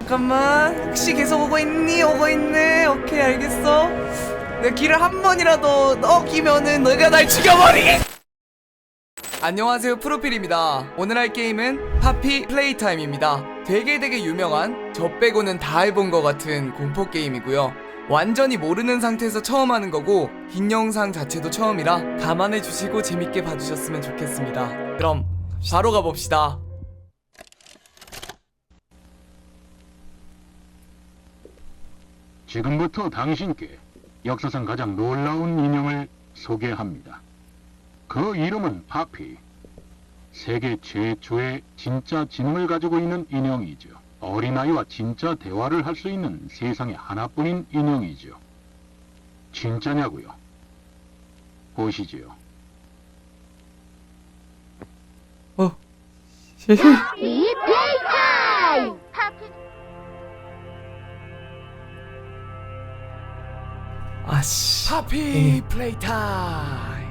잠깐만 혹시 계속 오고 있니? 오고 있네. 오케이 알겠어. 내 길을 한 번이라도 어기면은 너희가 날 죽여버리게 안녕하세요 프로필입니다. 오늘 할 게임은 파피 플레이타임입니다. 되게 되게 유명한 저 빼고는 다 해본 것 같은 공포 게임이고요. 완전히 모르는 상태에서 처음 하는 거고 긴 영상 자체도 처음이라 감안해 주시고 재밌게 봐주셨으면 좋겠습니다. 그럼 바로 가봅시다 지금부터 당신께 역사상 가장 놀라운 인형을 소개합니다. 그 이름은 파피. 세계 최초의 진짜 짐을 가지고 있는 인형이죠. 어린아이와 진짜 대화를 할 수 있는 세상에 하나뿐인 인형이죠. 진짜냐고요? 보시지요. 어. Happy Playtime! Happy 아씨. 파피 플레이 타임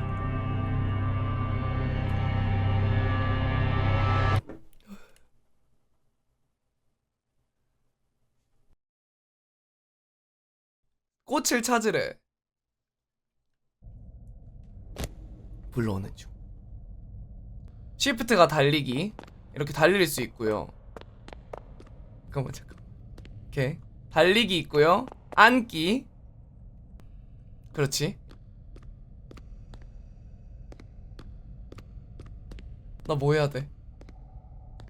꽃을 찾으래. 불러오는 중 시프트가 달리기 이렇게 달릴 수 있고요 잠깐만 잠깐 이렇게 달리기 있고요 앉기 그렇지. 나 뭐 해야 돼?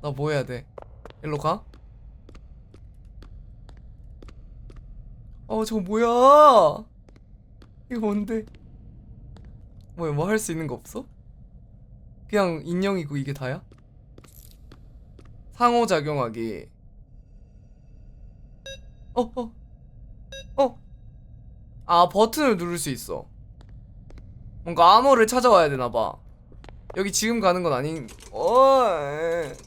나 뭐 해야 돼? 일로 가? 어, 저거 뭐야? 이거 뭔데? 뭐야, 뭐 할 수 있는 거 없어? 그냥 인형이고 이게 다야? 상호작용하기. 어, 어, 어. 아 버튼을 누를 수 있어 뭔가 암호를 찾아와야 되나봐 여기 지금 가는 건 아닌 어, 에.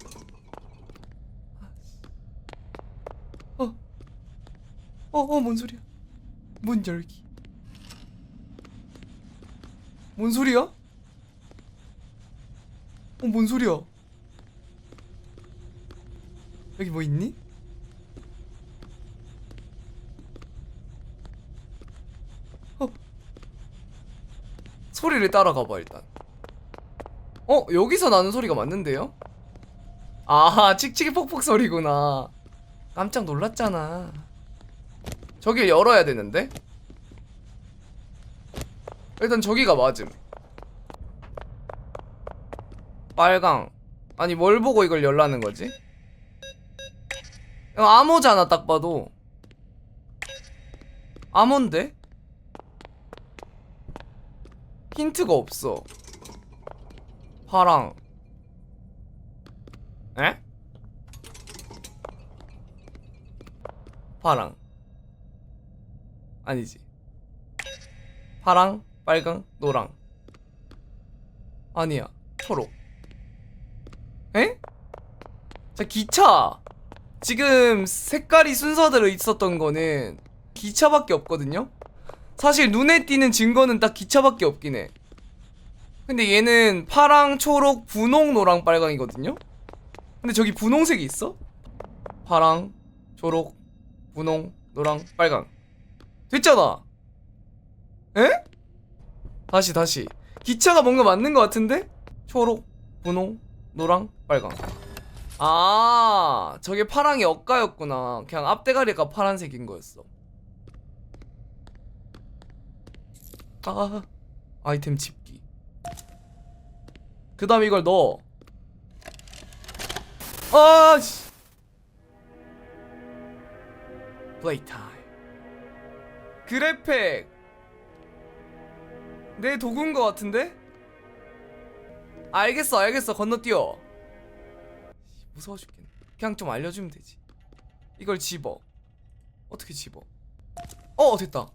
어, 어, 어, 뭔 소리야? 문 열기. 뭔 소리야? 어, 뭔 소리야? 여기 뭐 있니? 소리를 따라가봐 일단 어? 여기서 나는 소리가 맞는데요? 아 칙칙이 폭폭 소리구나 깜짝 놀랐잖아 저길 열어야 되는데? 일단 저기가 맞음 빨강 아니 뭘 보고 이걸 열라는 거지? 암호잖아 딱 봐도 암호인데? 힌트가 없어. 파랑. 에? 파랑. 아니지. 파랑, 빨강, 노랑. 아니야. 초록. 에? 자, 기차. 지금 색깔이 순서대로 있었던 거는 기차밖에 없거든요? 사실 눈에 띄는 증거는 딱 기차밖에 없긴 해. 근데 얘는 파랑, 초록, 분홍, 노랑, 빨강이거든요? 근데 저기 분홍색이 있어? 파랑, 초록, 분홍, 노랑, 빨강. 됐잖아! 에? 다시, 다시. 기차가 뭔가 맞는 것 같은데? 초록, 분홍, 노랑, 빨강. 아, 저게 파랑이 엇가였구나. 그냥 앞대가리가 파란색인 거였어. 아 아이템 집기 그 다음에 이걸 넣어 아씨 플레이 타임 그래픽 내 도구인 것 같은데? 알겠어 알겠어 건너뛰어 무서워 죽겠네 그냥 좀 알려주면 되지 이걸 집어 어떻게 집어 어 됐다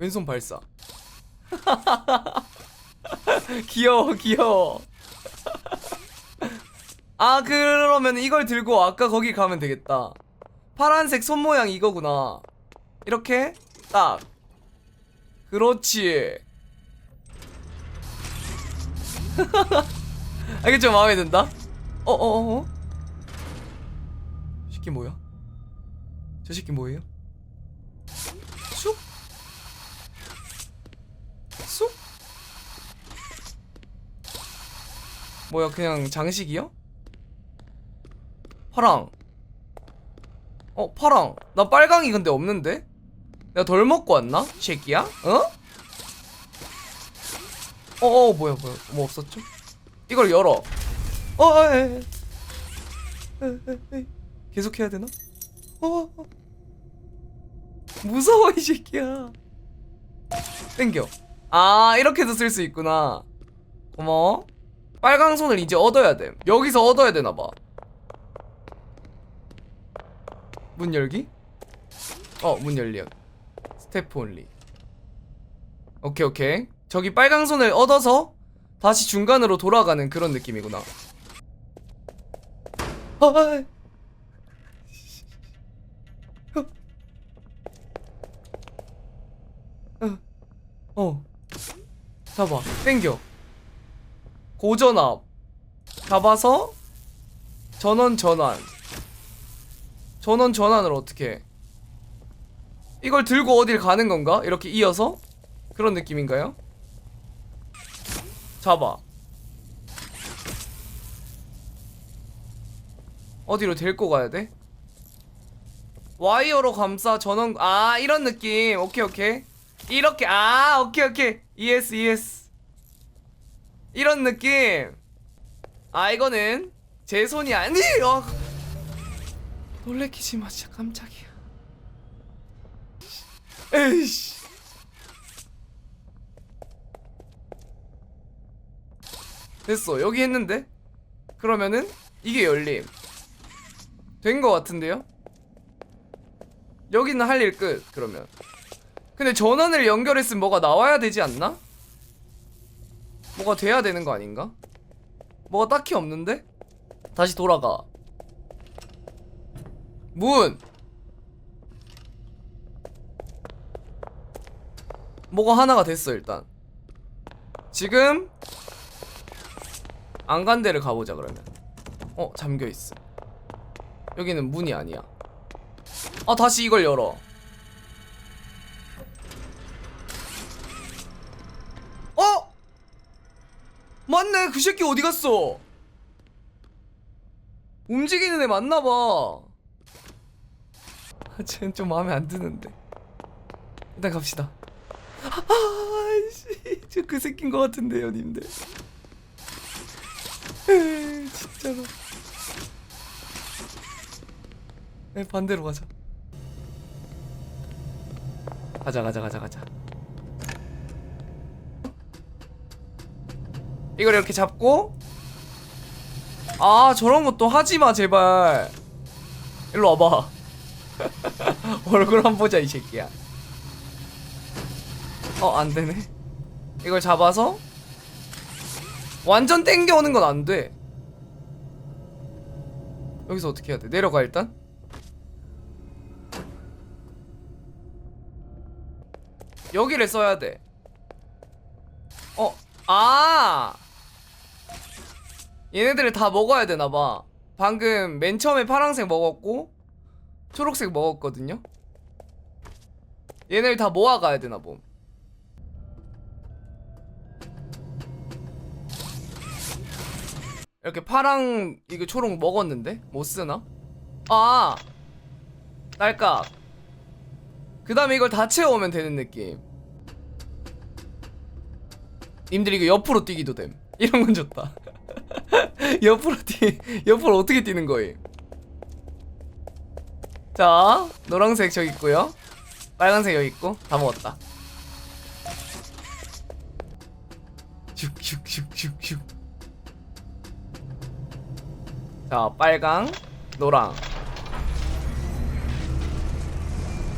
왼손 발사. 귀여워, 귀여워. 아, 그러면 이걸 들고 아까 거기 가면 되겠다. 파란색 손 모양 이거구나. 이렇게 딱. 그렇지. 아 이게 좀 마음에 든다 어어어 어, 새끼 뭐야 저 새끼 뭐예요 쑥 쑥? 뭐야 그냥 장식이야? 파랑 어 파랑 나 빨강이 근데 없는데? 내가 덜 먹고 왔나? 이 새끼야? 어? 어어 뭐야 뭐야. 뭐 없었죠? 이걸 열어. 어 에, 에, 에, 에, 에. 계속 해야 되나? 어, 어. 무서워 이 새끼야. 땡겨. 아 이렇게도 쓸 수 있구나. 고마워 빨강 손을 이제 얻어야 돼 여기서 얻어야 되나봐. 문 열기? 어문 열리 스태프 온리 오케이 오케이 저기 빨강 손을 얻어서 다시 중간으로 돌아가는 그런 느낌이구나 아, 어, 어 잡아 땡겨 고전압 잡아서 전원 전환 전원 전환을 어떻게 해? 이걸 들고 어딜 가는 건가? 이렇게 이어서? 그런 느낌인가요? 잡아. 어디로 데리고 가야 돼? 와이어로 감싸 전원 아 이런 느낌. 오케이 오케이. 이렇게 아 오케이 오케이. ES ES 이런 느낌. 아 이거는 제 손이 아니 어. 놀래키지 마 진짜 깜짝이야. 에이씨 됐어. 여기 했는데? 그러면은 이게 열림. 된 거 같은데요? 여기는 할 일 끝 그러면. 근데 전원을 연결했으면 뭐가 나와야 되지 않나? 뭐가 돼야 되는 거 아닌가? 뭐가 딱히 없는데? 다시 돌아가. 문! 뭐가 하나가 됐어 일단. 지금 안 간 데를 가보자 그러면. 어 잠겨있어. 여기는 문이 아니야. 아 다시 이걸 열어. 어? 맞네 그 새끼 어디 갔어? 움직이는 애 맞나봐. 아, 쟤는 좀 마음에 안 드는데. 일단 갑시다. 아씨. 저 그 새끼인 것 같은데요 님들 진짜로. 네, 반대로 가자. 가자 가자 가자 가자. 이걸 이렇게 잡고? 아 저런 것도 하지마 제발. 일로 와봐. 얼굴 한번 보자 이 새끼야. 어 안되네. 이걸 잡아서 완전 땡겨오는 건 안 돼 여기서 어떻게 해야 돼 내려가 일단 여기를 써야 돼 어, 아! 얘네들을 다 먹어야 되나봐. 방금 맨 처음에 파란색 먹었고, 초록색 먹었거든요? 얘네를 다 모아가야 되나 봄. 이렇게 파랑, 이거 초록 먹었는데? 못 쓰나? 아! 딸깍. 그 다음에 이걸 다 채워오면 되는 느낌. 님들 이거 옆으로 뛰기도 됨. 이런 건 좋다. 옆으로 뛰, 옆으로 어떻게 뛰는 거임? 자, 노란색 저기 있고요. 빨간색 여기 있고 다 먹었다. 슉슉슉슉슉. 자, 빨강, 노랑.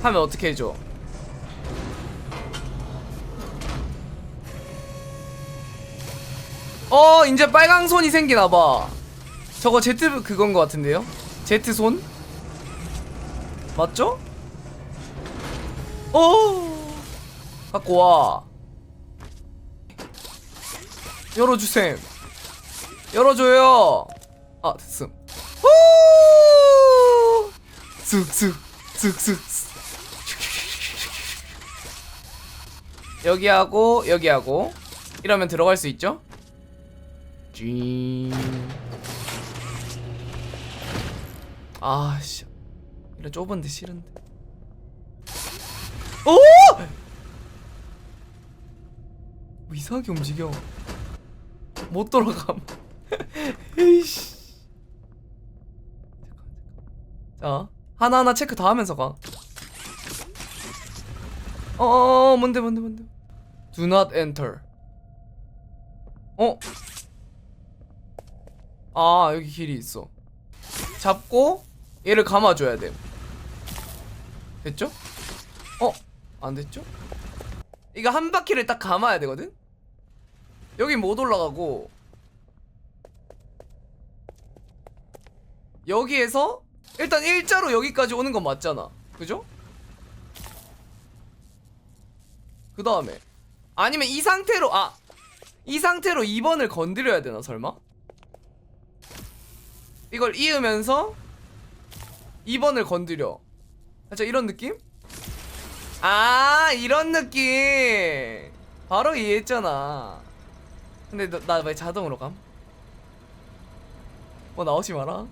하면 어떻게 해줘? 어 이제 빨강 손이 생기나봐 저거 Z 그건 것 같은데요? Z 손? 맞죠? 어 갖고 와 열어주셈 열어줘요 아 됐음. 후! 쑥쑥 쑥쑥 여기하고 여기하고. 이러면 들어갈 수 있죠? 쥐 아씨. 이런 좁은데 싫은데. 오! 뭐 이상하게 움직여. 못 돌아감. 에이씨 자 하나하나 체크 다 하면서 가 어어어 뭔데 뭔데 뭔데 Do not enter 어? 아 여기 길이 있어 잡고 얘를 감아줘야 돼 됐죠? 어? 안 됐죠? 이거 한 바퀴를 딱 감아야 되거든? 여기 못 올라가고 여기에서 일단 일자로 여기까지 오는 건 맞잖아 그죠? 그 다음에 아니면 이 상태로 아 이 상태로 2번을 건드려야 되나 설마? 이걸 이으면서 2번을 건드려 살짝 이런 느낌? 아 이런 느낌 바로 이해했잖아 근데 나왜 자동으로 감? 뭐 나오지 마라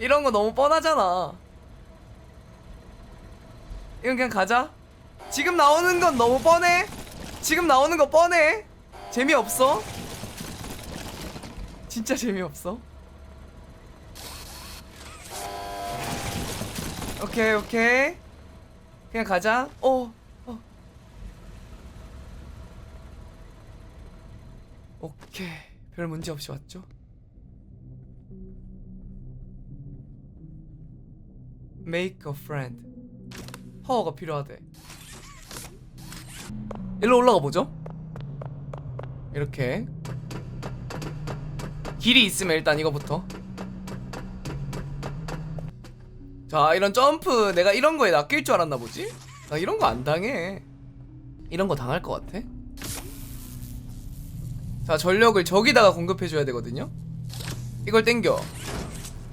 이런 거 너무 뻔하잖아. 이건 그냥 가자. 지금 나오는 건 너무 뻔해. 지금 나오는 거 뻔해. 재미없어? 진짜 재미없어? 오케이 오케이. 그냥 가자. 어, 어. 오케이. 별 문제 없이 왔죠 Make a friend. 파워가 필요하대. 일로 올라가 보죠. 이렇게. 길이 있으면 일단 이거부터. 자 이런 점프. 내가 이런 거에 낚일 줄 알았나 보지? 나 이런 거 안 당해. 이런 거 당할 것 같아? 자 전력을 저기다가 공급해줘야 되거든요. 이걸 땡겨.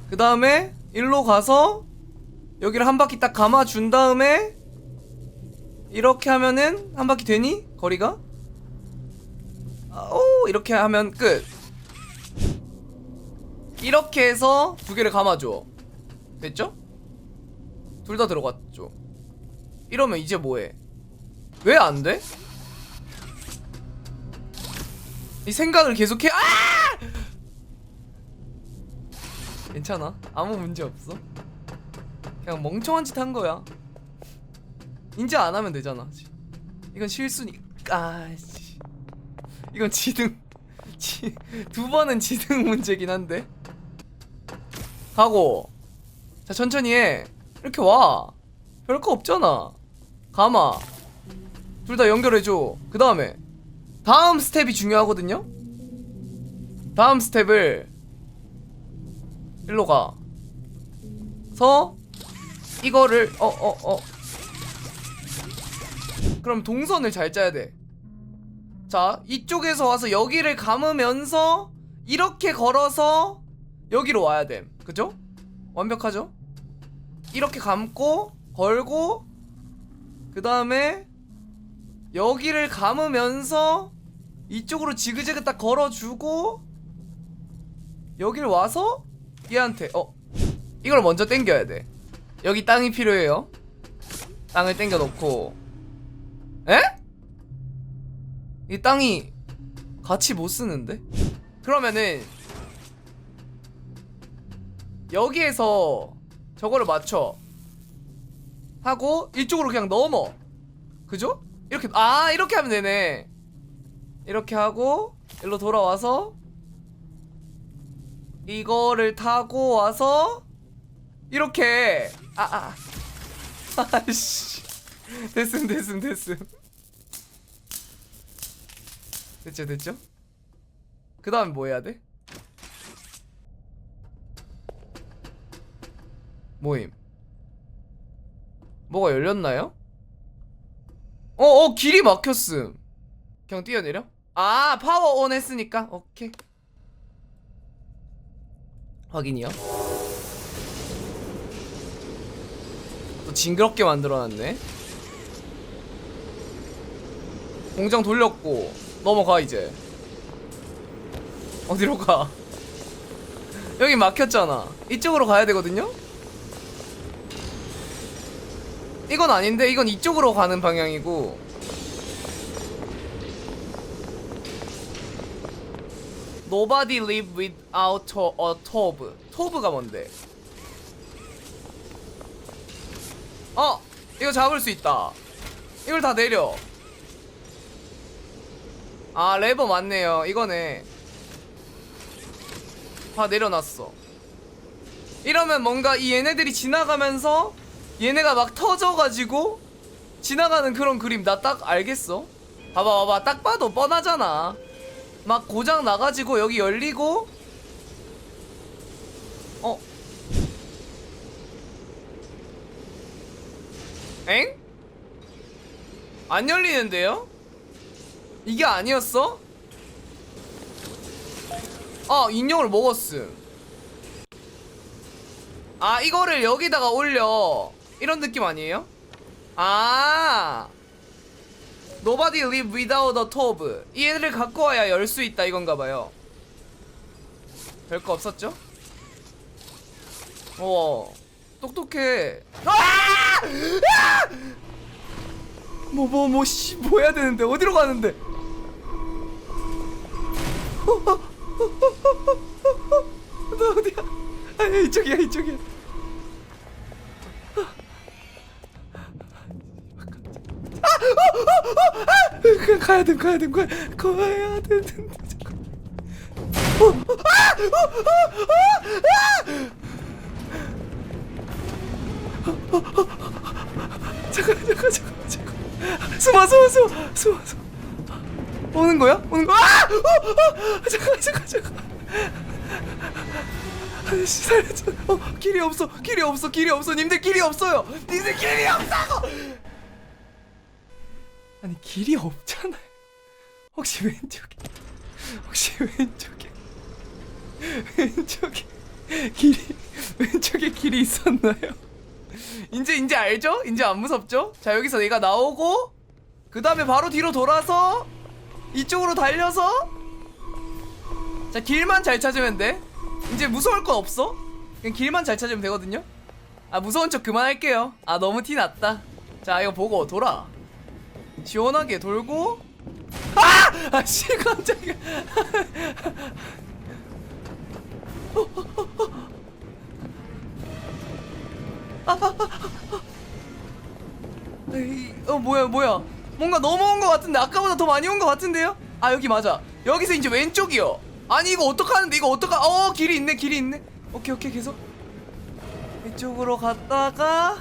그 다음에 일로 가서 여기를 한 바퀴 딱 감아준 다음에 이렇게 하면은 한 바퀴 되니? 거리가? 아, 오 이렇게 하면 끝 이렇게 해서 두 개를 감아줘 됐죠? 둘 다 들어갔죠 이러면 이제 뭐해 왜 안 돼? 이 생각을 계속해 아! 괜찮아 아무 문제 없어 그냥 멍청한 짓 한 거야. 인제 안 하면 되잖아 이건 실수니까 아씨. 이건 지등 지, 두 번은 지등 문제긴 한데. 가고. 자 천천히 해. 이렇게 와. 별거 없잖아. 가마 둘 다 연결해줘. 그 다음에. 다음 스텝이 중요하거든요? 다음 스텝을. 일로 가서 이거를 어 어, 어. 그럼 동선을 잘 짜야 돼. 자, 이쪽에서 와서 여기를 감으면서 이렇게 걸어서 여기로 와야 됨. 그죠? 완벽하죠? 이렇게 감고 걸고 그 다음에 여기를 감으면서 이쪽으로 지그재그 딱 걸어주고 여기를 와서 얘한테 어 이걸 먼저 땡겨야 돼. 여기 땅이 필요해요. 땅을 땡겨 놓고 에? 이 땅이 같이 못 쓰는데? 그러면은 여기에서 저거를 맞춰 하고 이쪽으로 그냥 넘어 그죠? 이렇게 아 이렇게 하면 되네 이렇게 하고 일로 돌아와서 이거를 타고 와서 이렇게 아아 아씨 됐음 됐음 됐음 됐죠 됐죠? 그 다음에 뭐 해야 돼? 모임 뭐가 열렸나요? 어어 길이 막혔음 그냥 뛰어내려? 아 파워 온 했으니까 오케이 확인이요. 또 징그럽게 만들어놨네. 공장 돌렸고 넘어가 이제. 어디로 가? 여기 막혔잖아. 이쪽으로 가야 되거든요. 이건 아닌데 이건 이쪽으로 가는 방향이고. Nobody live without a tube. 토브가 뭔데? 어! 이거 잡을 수 있다. 이걸 다 내려. 아, 레버 맞네요. 이거네. 다 내려놨어. 이러면 뭔가 이 얘네들이 지나가면서 얘네가 막 터져가지고 지나가는 그런 그림 나 딱 알겠어. 봐봐, 봐봐. 딱 봐도 뻔하잖아. 막 고장 나가지고 여기 열리고 엥? 안 열리는데요? 이게 아니었어? 아 인형을 먹었음 아 이거를 여기다가 올려 이런 느낌 아니에요? 아 Nobody live without a. 이 애들을 갖고 와야 열 수 있다 이건가봐요. 별거 없었죠? 어, 똑똑해. 아! 아! 뭐, 뭐, 뭐, 씨, 뭐 해야 되는데? 어디로 가는데? 너 어디야? 아, 이쪽이야, 이쪽이야. 그냥 가야 돼, 가야 돼, 가야, 가야 되는데. 잠깐. 어, 아! 어, 어, 아! 어, 어, 어. 잠깐, 잠깐, 잠깐, 잠깐. 숨어, 숨어, 숨어, 숨어, 숨어. 오는 거야? 오는 거야? 아! 어, 어, 잠깐, 잠깐, 잠깐. 아저씨 살려줘. 어, 길이 없어, 길이 없어, 길이 없어. 님들 길이 없어요. 님들 길이 없다고. 아니 길이 없잖아요. 혹시 왼쪽에 혹시 왼쪽에 왼쪽에 길이 왼쪽에 길이 있었나요? 이제 이제 알죠? 이제 안 무섭죠? 자 여기서 얘가 나오고 그 다음에 바로 뒤로 돌아서 이쪽으로 달려서 자 길만 잘 찾으면 돼. 이제 무서울 건 없어. 그냥 길만 잘 찾으면 되거든요. 아 무서운 척 그만할게요. 아 너무 티 났다. 자 이거 보고 돌아. 시원하게 돌고 아! 아씨 깜짝이야 어 뭐야 뭐야. 뭔가 넘어온 것 같은데 아까보다 더 많이 온 것 같은데요? 아 여기 맞아. 여기서 이제 왼쪽이요. 아니 이거 어떡하는데? 이거 어떡하 어 길이 있네 길이 있네. 오케이 오케이 계속. 이쪽으로 갔다가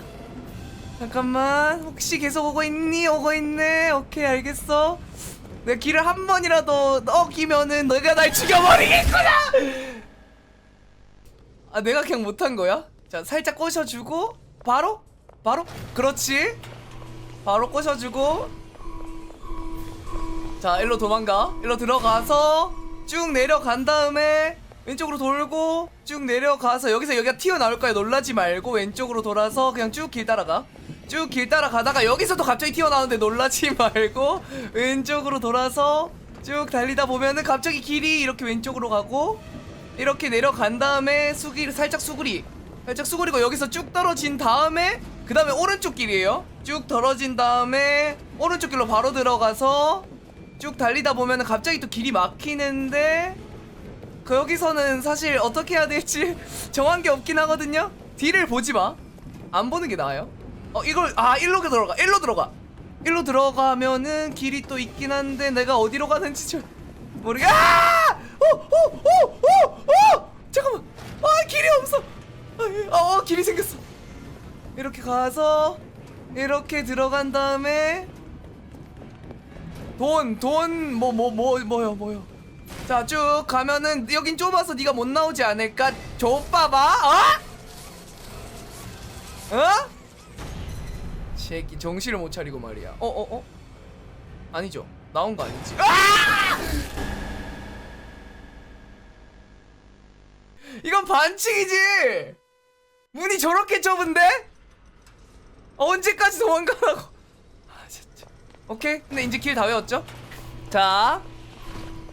잠깐만. 혹시 계속 오고 있니? 오고 있네. 오케이 알겠어. 내가 길을 한 번이라도 어기면은 너가 날 죽여버리겠구나! 아 내가 그냥 못한 거야? 자 살짝 꼬셔주고 바로? 바로? 그렇지. 바로 꼬셔주고. 자 일로 도망가. 일로 들어가서 쭉 내려간 다음에 왼쪽으로 돌고 쭉 내려가서 여기서 여기가 튀어나올 거야. 놀라지 말고 왼쪽으로 돌아서 그냥 쭉 길 따라가. 쭉 길 따라가다가 여기서도 갑자기 튀어나오는데 놀라지 말고 왼쪽으로 돌아서 쭉 달리다 보면은 갑자기 길이 이렇게 왼쪽으로 가고 이렇게 내려간 다음에 수기 살짝 수구리 살짝 수구리고 여기서 쭉 떨어진 다음에 그 다음에 오른쪽 길이에요 쭉 떨어진 다음에 오른쪽 길로 바로 들어가서 쭉 달리다 보면은 갑자기 또 길이 막히는데 그 여기서는 사실 어떻게 해야 될지 정한 게 없긴 하거든요. 뒤를 보지 마. 안 보는 게 나아요. 어 이걸 아 일로 들어가. 일로 들어가. 일로 들어가면은 길이 또 있긴 한데 내가 어디로 가는지 좀 모르게. 아! 오오오오오 잠깐만. 아 길이 없어. 어, 어 길이 생겼어. 이렇게 가서 이렇게 들어간 다음에 돈 돈 뭐 뭐 뭐 뭐요 뭐요. 자 쭉 가면은 여긴 좁아서 네가 못 나오지 않을까? 좁봐봐 어? 어? 새끼 정신을 못 차리고 말이야 어 어, 어? 아니죠 나온 거 아니지 아! 이건 반칙이지 문이 저렇게 좁은데? 언제까지 도망가라고? 아 진짜. 오케이. 근데 이제 길 다 외웠죠? 자,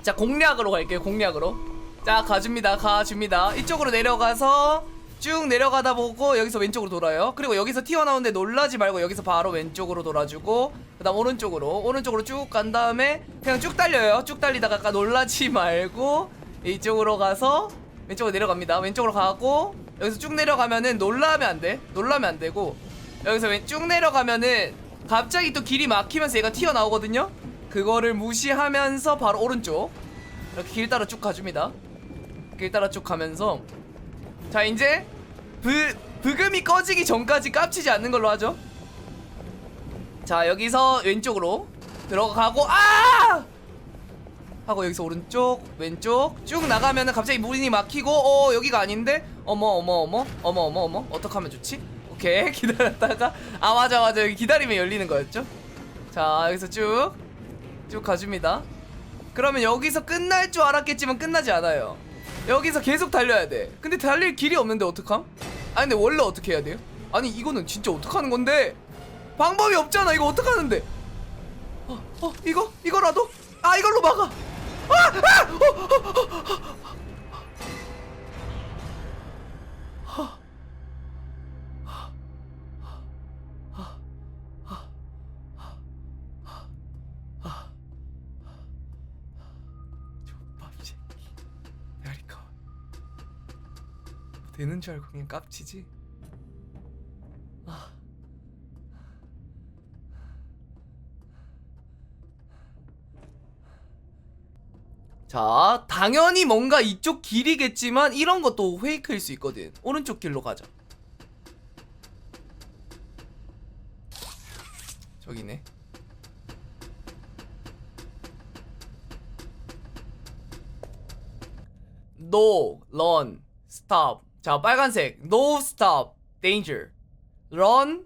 자 공략으로 갈게요 공략으로. 자 가줍니다 가줍니다. 이쪽으로 내려가서 쭉 내려가다 보고 여기서 왼쪽으로 돌아요. 그리고 여기서 튀어나오는데 놀라지 말고 여기서 바로 왼쪽으로 돌아주고 그 다음 오른쪽으로. 오른쪽으로 쭉 간 다음에 그냥 쭉 달려요. 쭉 달리다가 아까 놀라지 말고 이쪽으로 가서 왼쪽으로 내려갑니다. 왼쪽으로 가고 여기서 쭉 내려가면은 놀라면 안돼. 놀라면 안 되고 여기서 왼- 쭉 내려가면은 갑자기 또 길이 막히면서 얘가 튀어나오거든요? 그거를 무시하면서 바로 오른쪽. 이렇게 길 따라 쭉 가줍니다. 길 따라 쭉 가면서. 자 이제 브, 브금이 꺼지기 전까지 깝치지 않는 걸로 하죠. 자 여기서 왼쪽으로 들어가고 아 하고 여기서 오른쪽 왼쪽 쭉 나가면은 갑자기 문이 막히고 어 여기가 아닌데? 어머 어머 어머 어머 어머 어머 어떡 하면 좋지? 오케이 기다렸다가 아 맞아 맞아 여기 기다리면 열리는 거였죠? 자 여기서 쭉쭉 가줍니다. 그러면 여기서 끝날 줄 알았겠지만 끝나지 않아요. 여기서 계속 달려야 돼. 근데 달릴 길이 없는데 어떡함? 아니 근데 원래 어떻게 해야 돼요? 아니 이거는 진짜 어떡하는 건데? 방법이 없잖아 이거 어떡하는데? 어, 어 이거? 이거라도? 아 이걸로 막아 아! 아! 어, 어, 어, 어. 되는 줄 알고 그냥 깝치지 자, 당연히 뭔가 이쪽 길이겠지만 이런 것도 페이크일 수 있거든. 오른쪽 길로 가자. 저기네. No, run, stop. 자, 빨간색. No, stop, danger. Run.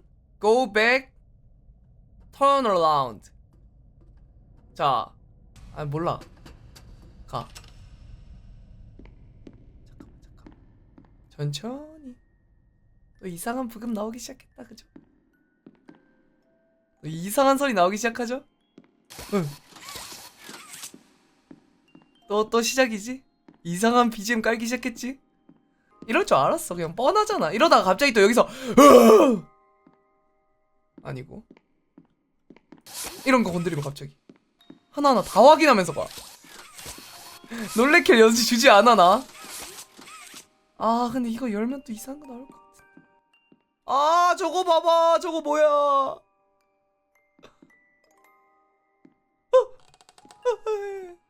자, 아 몰라. 가. 잠깐만, 잠깐만. 천천히. 또 이상한 부금 나오기 시작했다, 그죠? 또 이상한 소리 나오기 시작하죠? 응. 또, 또 시작이지? 이상한 BGM 깔기 시작했지? 이럴 줄 알았어. 그냥 뻔하잖아. 이러다가 갑자기 또 여기서! 아니고. 이런 거 건드리면 갑자기. 하나하나 다 확인하면서 봐. 놀래킬 연습 주지 않아 나. 아 근데 이거 열면 또 이상한 거 나올 것 같아. 아 저거 봐봐 저거 뭐야? 어?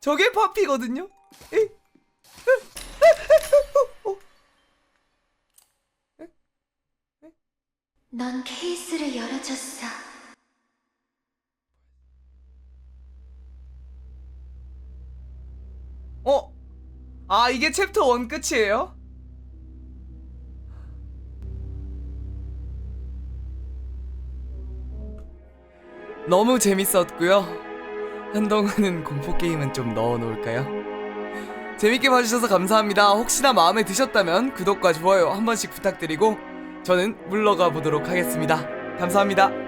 저게 파피거든요. 에? 넌 케이스를 열어줬어. 어? 아 이게 챕터 1 끝이에요? 너무 재밌었고요. 한동안은 공포 게임은 좀 넣어놓을까요? 재밌게 봐주셔서 감사합니다. 혹시나 마음에 드셨다면 구독과 좋아요 한 번씩 부탁드리고 저는 물러가 보도록 하겠습니다. 감사합니다.